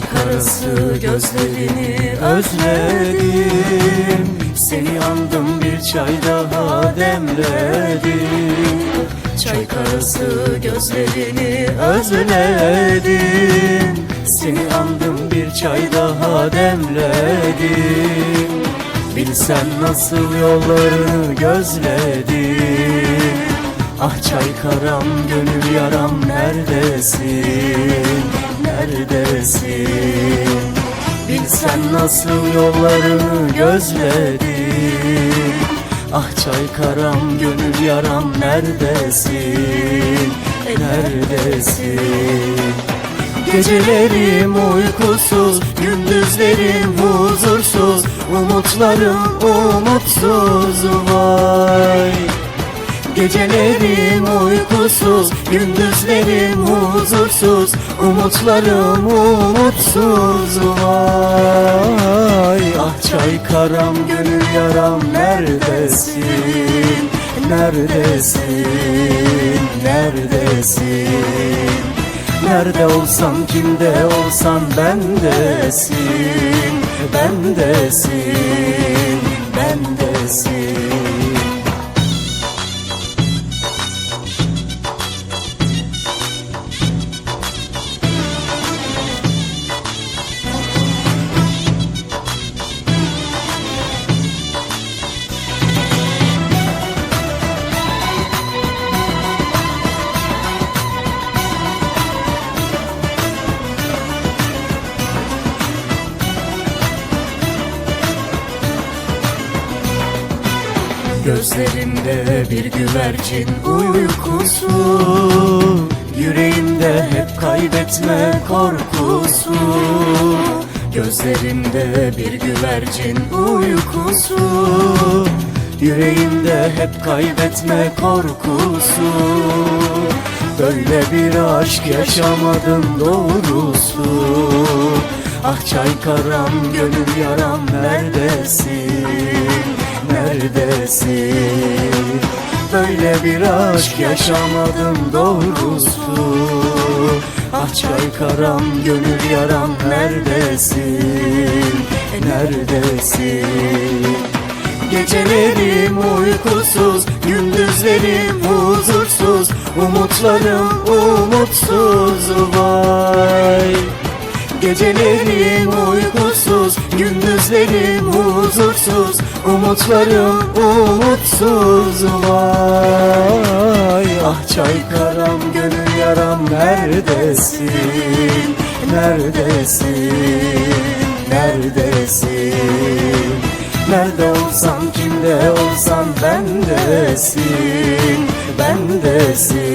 karası gözlerini özledim. Seni andım bir çay daha demledim. Çay karası gözlerini özledim. Seni andım bir çay daha demledim. Bilsen nasıl yollarını gözledim. Ah çay karam gönül yaram neredesin neredesin? Bilsen nasıl yollarını gözledim Ah çay karam gönül yaram neredesin? Neredesin? Gecelerim uykusuz, gündüzlerim huzursuz Umutlarım umutsuz. Vay Gecelerim uykusuz, gündüzlerim huzursuz Umutlarım umutsuz. Vay Ah çay karam gönül yaram neredesin? Neredesin, neredesin? Nerede olsam kimde olsam bendesin Bendesin, bendesin Gözlerimde bir güvercin uykusu Yüreğimde hep kaybetme korkusu. Gözlerimde bir güvercin uykusu Yüreğimde hep kaybetme korkusu. Böyle bir aşk yaşamadım doğrusu. Ah çay karam gönül yaram neredesin neredesin? Böyle bir aşk yaşamadım doğrusu. Ah çay karam gönül yaram neredesin? Neredesin? Gecelerim uykusuz, gündüzlerim huzursuz Umutlarım umutsuz. Vay Gecelerim uykusuz, gündüzlerim huzursuz Umutlarım umutsuz. Vay Ah çay karam gönül yaram neredesin? Neredesin, neredesin? Nerede olsam kimde bendesin Bendesin, bendesin